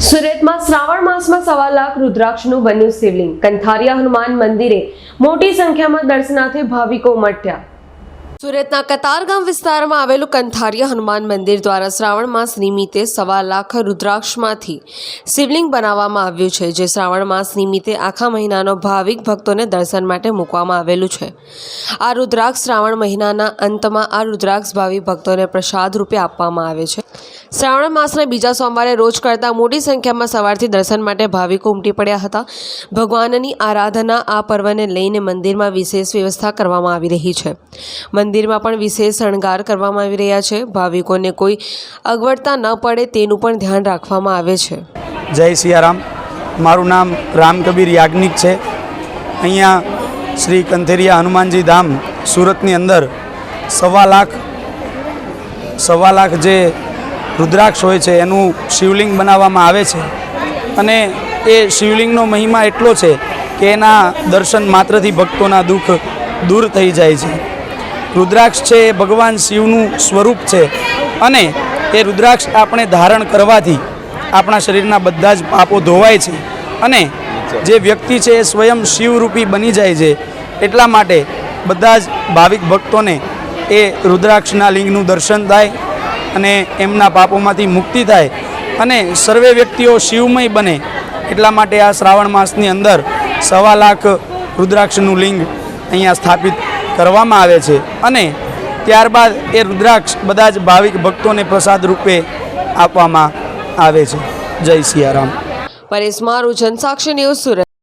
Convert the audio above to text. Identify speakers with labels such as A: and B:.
A: સુરતમાં શ્રાવણ માસમાં સવા લાખ રુદ્રાક્ષનું બન્યું શિવલિંગ. કંથારિયા હનુમાન મંદિરે મોટી સંખ્યામાં દર્શનાર્થે ભાવિકો ઉમટ્યા. સુરતના કતારગામ વિસ્તારમાં આવેલું કંથારિયા હનુમાન મંદિર દ્વારા શ્રાવણ માસ નિમિત્તે સવા લાખ રુદ્રાક્ષમાંથી શિવલિંગ બનાવવામાં આવ્યું છે, જે શ્રાવણ માસ નિમિત્તે આખા મહિનાનો ભાવિક ભક્તોને દર્શન માટે મૂકવામાં આવેલું છે. આ રુદ્રાક્ષ શ્રાવણ મહિનાના અંતમાં આ રુદ્રાક્ષ ભાવિ ભક્તોને પ્રસાદ રૂપે આપવામાં આવે છે. શ્રાવણ માસના બીજા સોમવારે રોજ કરતાં મોટી સંખ્યામાં સવારથી દર્શન માટે ભાવિકો ઉમટી પડ્યા હતા. ભગવાનની આરાધના આ પર્વને લઈને મંદિરમાં વિશેષ વ્યવસ્થા કરવામાં આવી રહી છે. મંદિરમાં પણ વિશેષ શણગાર કરવામાં આવી રહ્યા છે. ભાવિકોને કોઈ અગવડતા ન પડે તેનું પણ ધ્યાન રાખવામાં આવે છે.
B: જય સિયારામ. મારું નામ રામ કબીર યાજ્ઞિક છે. અહીંયા શ્રી કંથેરિયા હનુમાનજી ધામ સુરતની અંદર સવા લાખ સવા લાખ જે રુદ્રાક્ષ હોય છે એનું શિવલિંગ બનાવવામાં આવે છે. અને એ શિવલિંગનો મહિમા એટલો છે કે એના દર્શન માત્રથી ભક્તોના દુઃખ દૂર થઈ જાય છે. રુદ્રાક્ષ છે એ ભગવાન શિવનું સ્વરૂપ છે. અને એ રુદ્રાક્ષ આપણે ધારણ કરવાથી આપણા શરીરના બધા જ પાપો ધોવાય છે. અને જે વ્યક્તિ છે એ સ્વયં શિવરૂપી બની જાય છે. એટલા માટે બધા જ ભાવિક ભક્તોને એ રુદ્રાક્ષના લિંગનું દર્શન થાય અને એમના પાપોમાંથી મુક્તિ થાય. અને સર્વે વ્યક્તિઓ શિવમય બને. એટલા માટે આ શ્રાવણ માસની અંદર સવા લાખ રુદ્રાક્ષનું લિંગ અહીંયા સ્થાપિત કરવામાં આવે છે. અને ત્યારબાદ એ રુદ્રાક્ષ બધા જ ભાવિક ભક્તોને પ્રસાદ રૂપે આપવામાં આવે છે. જય સિયારામ.
A: પરેશ મારું જનસાક્ષી ન્યૂઝ સુરત.